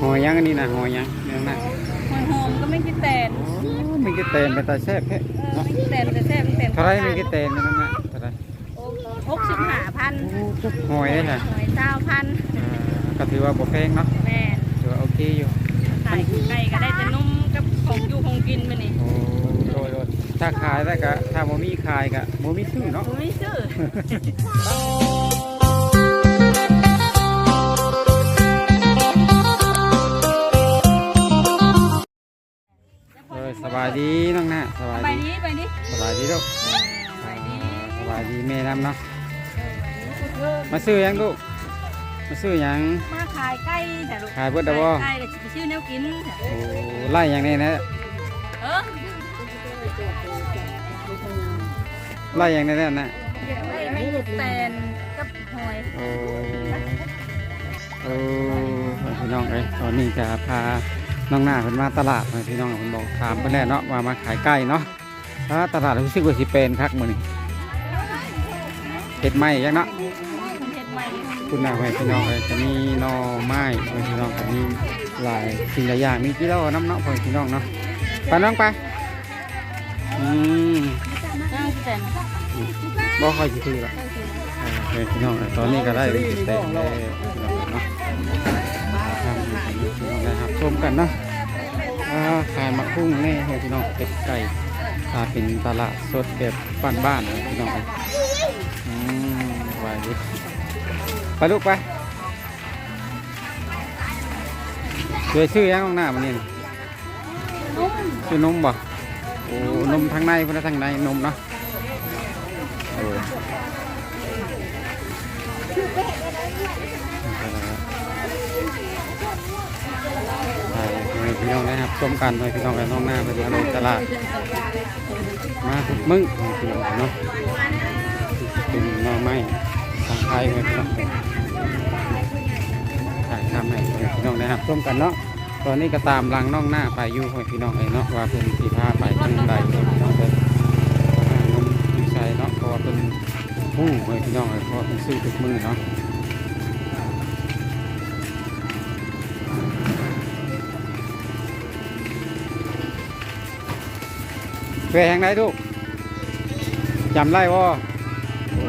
หอยยังอันนี้นะหอยยังเนื้อหนักหอยหอมก็ไม่คิดแตนมันก็เต็มไปตาแซ่บแค่เออไม่คิดแตนแต่แซ่บแต่เท่าไรมันก็เต็มนั่นน่ะเท่าไรหกสิบห้าพันหอยได้ค่ะหอยเก้าพันอ่าก็ถือว่าบ่แพงเนาะแม่ถือว่าโอเคอยู่ขายไก่ก็ได้แต่นุ่มกับของอยู่ของกินมานี่โอ้โดยโดยถ้าขายได้ก็ถ้าบ่มีขายก็บ่มีซื้อเนาะผมไม่ซื้อ บายดีน้องหน้าสบายไปดีนี้ไปนี้สบายดีลูกไปนี้สบายดีแม่น้ำเนาะมาซื้อหยังลูกมาซื้อหยังมาขายไก่แต่ลูกขายเบิดดอกบ่ไก่ก็สิไปชื่อแนวกินโอ้ไล่อย่างนี้นะเออไล่อย่างนี้นะนะไม่ไม่คิดแตนกับหอยโอ้โอ้พี่น้องเอ้ยตอนนี้จะพา น้องหน้าเพิ่นมาตลาดพี่น้องเพิ่นบอกถามเพิ่นแล้วเนาะว่ามาขายไก่เนาะถ้าตลาดรู้สึกว่าสิเป็นคักมื้อนี้เฮ็ดไม้ยังเนาะเห็ดใหม่คุณน้าให้พี่น้องเอ้ยจะมีหน่อไม้ให้พี่น้องก็มีหลายสิ่งหลายอย่างมีกี่แล้วน้ำเนาะให้พี่น้องเนาะไปน้องไปอืมนั่งคิดแตนบ่ค่อยสิคือละเออให้พี่น้องเอ้ยตอนนี้ก็ได้เป็นสิบแปดแล้ว ชมกันนะอ่าขายมะคุ้งแน่ให้พี่น้องเป็ดไก่อ่าเป็นตลาดสดแบบบ้านๆเลยพี่น้องอืมไว้ดิไปลูกไปเคยซื้อยังข้างหน้ามันนี่น่ะนุ่มซื้อนมบ่โอ้นมทางในพุ่นนะทางในนมเนาะ พี่น้องนะครับชมกันให้พี่น้องไปน้องหน้าไปที่อร่อยตลาด มาทุกมื้อให้พี่น้องเนาะเป็นน่องไม้ทางไทยให้พี่น้องถ่ายทำให้พี่น้องนะครับชมกันเนาะตอนนี้ก็ตามลังน้องหน้าไปอยู่ให้พี่น้องเอ้เนาะว่าเพิ่นสิพาไปทางใดพี่น้องเอ้ยนมอยู่ใส่เนาะเพราะว่าเพิ่นฮู้ให้พี่น้องเอ้ยเพราะเพิ่นซื้อทุกมื้อเนาะ แหงไหนลูกจำได้บ่โอ้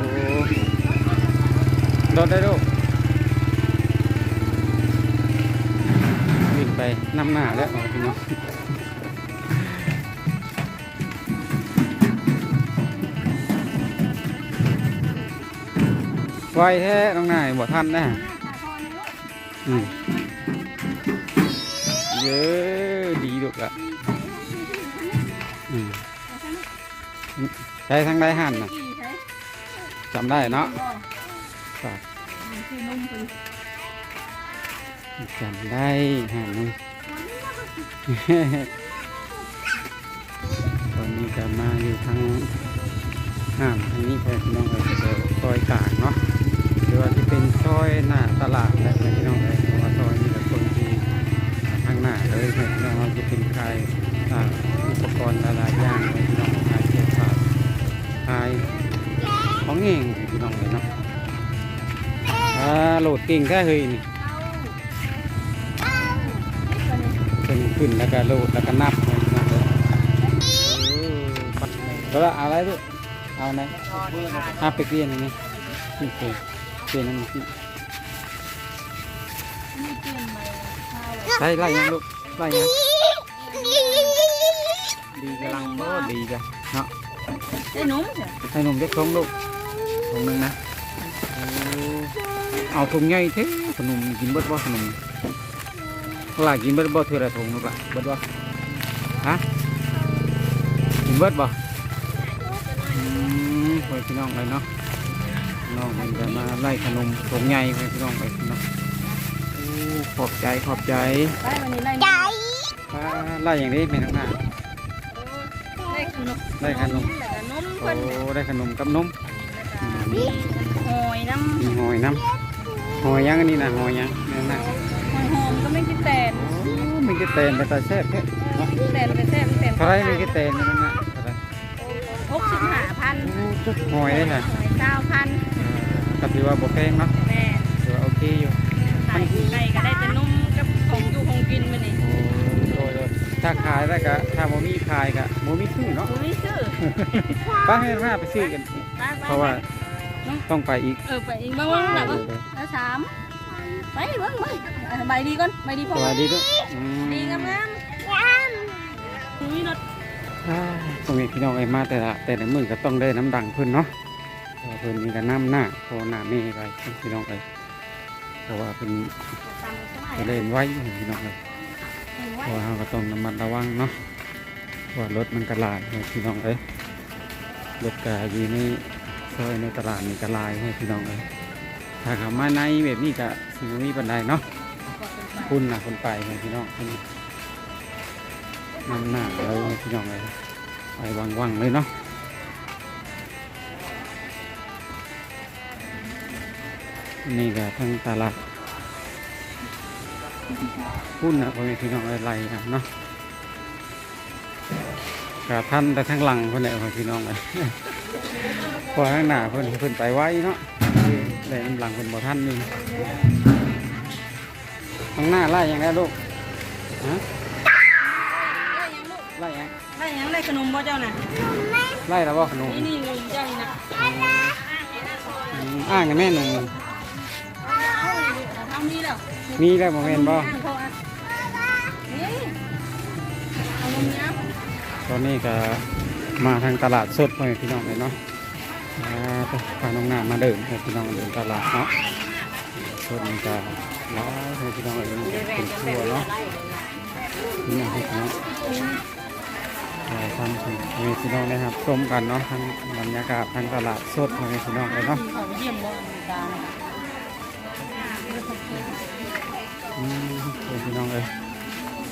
โดดได้ลูกวิ่งไปนำหน้าแล้วพี่น้องไวแท้น้องนายบ่ทันนะอืมเยอะดีดุกละอืม ใช้ทางได้หันนะกี่ใช้จำได้เนาะบ่คือนุ่มเป็นจำได้หันนี่ตอนนี้จะมาอยู่ทางห้างทางนี้แค่พี่น้องเลยจะซอยกลางเนาะ เก่งแค่เฮยนี่เป็นขึ้นแล้วก็โลดแล้วก็นับเลยแล้วเอาอะไรลูกเอาไหนอาไปเปลี่ยนนนี้นี่เปลี่ยนเปลี่ยนอันนี้นี่ไล่ไล่ยังลูกไล่ยังดีกำลังโอ้ดีจ้ะเนาะได้นุ่มจ้ะให้นุ่มเล็กทงลูกทงนึงนะ เอาถุงใหญ่เท่ขนมกินเบิดบ่ขนมหลายกินเบิดบ่เท่าไรถุงลูกละเบิดบ่ฮะกินเบิดบ่อืมไปพี่น้องเลยเนาะน้องมันจะมาไล่ขนมถุงใหญ่ไปพี่น้องไปเนาะโอ้ขอบใจขอบใจได้วันนี้ได้ใจป้าไล่อย่างนี้เป็นทั้งหน้าได้ขนมได้ขนมแล้วก็นมโอ้เพิ่นได้ขนมกับนมมี หอยน้ำมีหอยน้ำหอยยังอันนี้นะหอยยังนี่นะหอยหอมก็ไม่คิดแตนโอ้มีกระเตนไปตาแซ่บแค่เนาะแตนไปแซ่บแตนเท่าไรมีกระเตนนี่นะเท่าไรหกสิบห้าพันโอ้จุกหอยได้ค่ะหอยเก้าพันก็ถือว่าบ่แพงเนาะแม่ถือว่าโอเคอยู่ขายไก่ก็ได้แต่นุ่มกับของอยู่ถ้าขายได้ก็ถ้าบ่มีขายก็บ่มีซื้อเนาะอุ้ยชื่อป้าให้ห้าไปซื้อกันไปไปเพราะว่า ต้องไปอีก เออไปอีกบ้างบ้างหนักบ้างแล้วสามไปเบ้างเบ้างใบดีก่อนใบดีพสอวัสดีทุกอืมดีงามงามอุ้ยรถอ่าตรงนี้พี่น้องไอ้มาแต่ละแต่ละมือก็ต้องได้น้ำดังเพิ่นเนาะเพราะว่าเพิ่นมีกันน้ำหน้าโคหน้าเมไปพี่น้องเอ้ยเพราะว่าเพิ่นจะเล่นไว้พี่น้องเอ้ยเพราะว่าเราก็ต้องระมัดระวังเนาะเพราะว่ารถมันกระลายพี่น้องเอ้ยรถกาอยู่ใน ซอยในตลาดนี่กระลายให้พี่น้องเอ้ยถ้าเขามาในแบบนี้ก็สิบ่มีปัญไดเนาะคุณนะคนไปพี่น้องเพิ่นนำหน้าเลยพี่น้องเอ้ยไปวังๆเลยเนาะนี่ก็ทั้งตลาดพุ่นนะพ่อแม่พี่น้องอะไรครับเนาะกท่านแต่ทั้งหลังเพื่อนแหละพ่อพี่น้องเลย อข้างหน้าเพื่อนเพื่อนไปไว้เนาะแต่น้ำหลังเพื่อนบ่ท่านหนึงข้างหน้าไล่ยังไงลูกฮะไล่ยังได้ยังได้ขนมบ่เจ้าน่ะไล่แล้วบ่ขนมนี่นี่นมเจ้านี่นะอืมอ้างกับแม่หนุ่มทำนี่แล้วมีแล้วบ่แม่นบ่เขาอะนี่เอานมยับตอนนี้ก็มาทางตลาดสดพ่อแม่พี่น้องเลยเนาะอ่าไป พาน้องหน้ามาเดินให้พี่น้องเดินตลาดเนาะสดมันจะร้ายให้พี่น้องเลยเป็นทั่วเนาะนี่นะพี่น้องถ่ายทำให้พี่น้องนะครับชมกันเนาะทั้งบรรยากาศทางตลาดสดม่พี่น้องเลยเนาะเขาเยี่ยมบ่ตาอืมพี่น้องเลย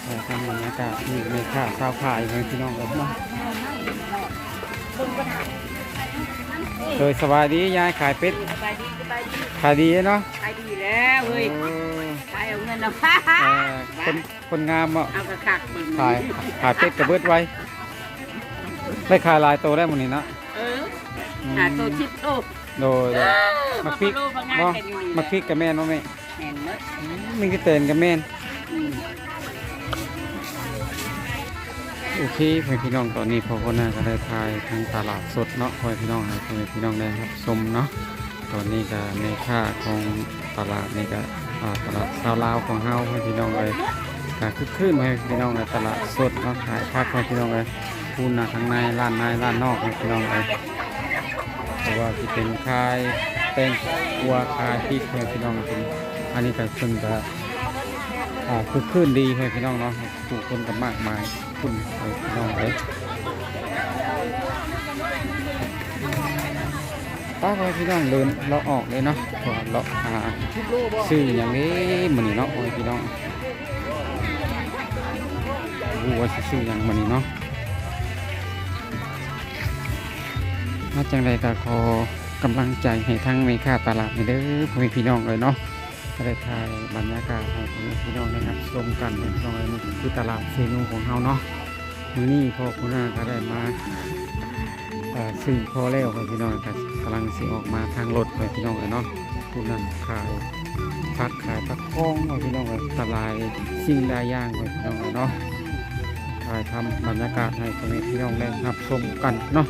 ถ่ายทำบรรยากาศนี่ในข้าวข้าวขายให้พี่น้องเลยเนาะ เคยสบายดียายขายเป็ดสบายดีสบายดีขายดีเนาะขายดีแล้วเว้ยโอ้ขายเอาเงินเอาเอ่อคนคนงามอะเอากระคักมึงขายขายเป็ดกระเบิดไว้ได้ขายหลายตัวได้หมดนี่นะเออหาตัวชิปโตโดยมักพริกมาโลพังงานเนาะกันอยู่นี่มักพริกกับแม่นว่าแม่แม่นหมดมึงก็เตือนกับแม่น โอเคพ่อพี่น้องตอนนี้พอคนน่าก็ได้ทายทางตลาดสดเนาะพ่อพี่น้องให้พ่อพี่น้องได้รับชมเนาะตอนนี้ก็ในค่าของตลาดนี่ก็ตลาดชาวลาวของเฮาพ่อพี่น้องเลยก็คึกคืนพ่อพี่น้องในตลาดสดเนาะขายผักพ่อพี่น้องเลยคูณนะข้างในร้านในร้านนอกพ่อพี่น้องเลยเพราะว่าที่เป็นขายแป้งกัวขายพริกพ่อพี่น้องเป็นอันนี้ก็ซึ่งก็ อ่าคือขึ้นดีให้พี่น้องเนาะผู้คนกันมากมายคุณพี่น้องเลยป้าไปพี่น้องเดินเราออกเลยเนาะก็เราหาซื้ออย่างนี้มันนี่เนาะโอ้ยพี่น้องรู้ว่าซื้ออย่างมันนี่เนาะมาจังไรก็ขอกำลังใจให้ทั้งในค่าตลาดนี่เด้อพ่อแม่พี่น้องเลยเนาะ ได้ถ่ายบรรยากาศให้พี่น้องนะครับชมกันเป็นรอยนี่คือตลาดเซนูของเฮาเนาะมือนี้พ่อคุณนาก็ได้มาเอ่อซื้อพอแล้วพี่น้องก็กำลังสิออกมาทางรถให้พี่น้องเลยเนาะคุณนั่นขายผักขายผักพ้องพี่น้องเลยตลาดสิ่งได้ย่างพี่น้องเลยเนาะถ่ายทำบรรยากาศให้พี่น้องได้รับชมกันเนาะ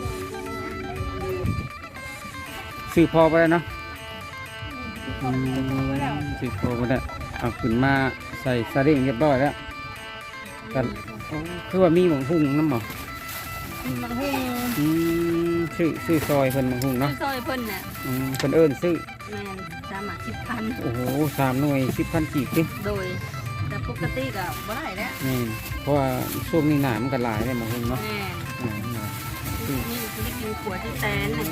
ซื้อพอไปแล้วเนาะ สิโคบ่ได้เอาขึ้นมาใส่ซาเล้งเรียบร้อยแล้วกันคือว่ามีหมองหุ่งน้ำหมอมันหุ้งอืมซื้อซื้อซอยเพิ่นหมองหุ่งเนาะซอยเพิ่นน่ะอืมเพิ่นเอิ้นซื้อแม่นสามารถสิบพันโอ้โหสามหน่วยสิบพันกีบดิโดย แต่ปกติก็บ่ได้แล้วนี่เพราะว่าช่วงนี้หนามันก็หลายเลยหมองหุ่งเนาะแม่นหนาหนานี่คือได้กินขวดที่แตนน่ะ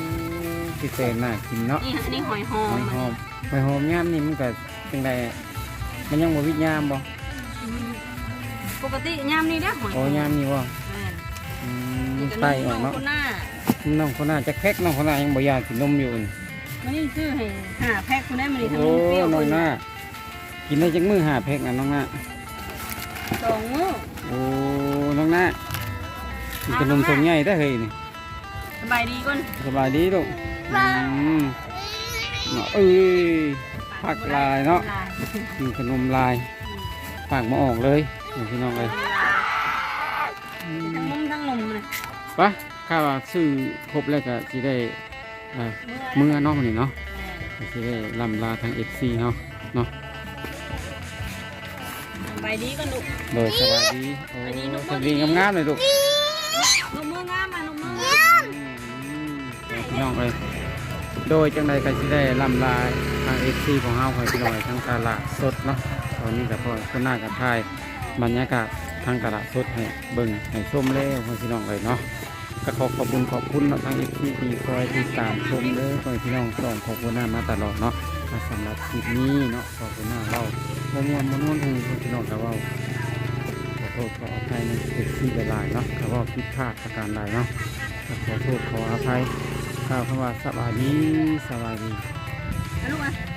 ที่เซนน่ากินเนาะนี่อันนี้หอยหอหมอยหอมหอยหอมย่ามนี่มันก็ จังไดมันยังบ่วิญญามบ่ปกติยามนี้เด้อหอยโอ้ยามนี่บ่แม่นอืมนี่ก็ไตนุ่อมอกน้องเนาะคนหน้าน้องคนน่าจะแพ็กน้องคนน่ายังบ่อยากกินนมอยู่นี่มันนี่ซื้อให้ห้าแพ็คคุณได้มันนี่ทั้งโอ้นมเปรี้ยวน้องเพิ่นหน้ากินได้จังมือหาแพ็กนะน้องหน้าสองมื้อโอ้น้องหน้ากินขนมทรงใหญ่ได้อเฮ้ยนี่สบายดีก่อนสบายดีลูกอืมเนาะเอ้ย ผักลายเนาะลายกินขนมลายปากมาออกเลยนี่พี่น้องเลยทั้งนมทั้งนมเลยไปะข้าว่าซื้อครบแล้วก็สิได้อ่าเมื่อเมื่อเนาะมื้อนี้เนาะก็สิได้ลำลาทาง FC เฮาเนาะใบดีก็ลูกโดยสวัสดีโอ้อันนี้นกสวัสดีงามๆเลยลูกนมมืองามมานมมืออืมพี่น้องเลย โดยจังใดก็สิได้ลำลาทาง FC ของเฮาให้พี่น้องทั้งตลาดสดเนาะตอนนี้ก็พอคนหน้ากับทายบรรยากาศทางตลาดสดให้เบิ่งให้ชมแล้วให้พี่น้องเลยเนาะก็ขอขอบคุณขอบคุณเนาะทางเอฟซีที่คอยติดตามชมเลยคอยพี่น้องส่งขอบคุณหน้ามาตลอดเนาะอะสำหรับคลิปนี้เนาะขอบคุณหน้าเราโมวนมนวนหูพี่น้องแต่ว่าขอโทษขออภัยในเอฟซีหลายๆเนาะแต่ว่าผิดพลาดประการใดเนาะขอโทษขออภัย กล่าวคำว่าสบายดีสบายดีลูกอะ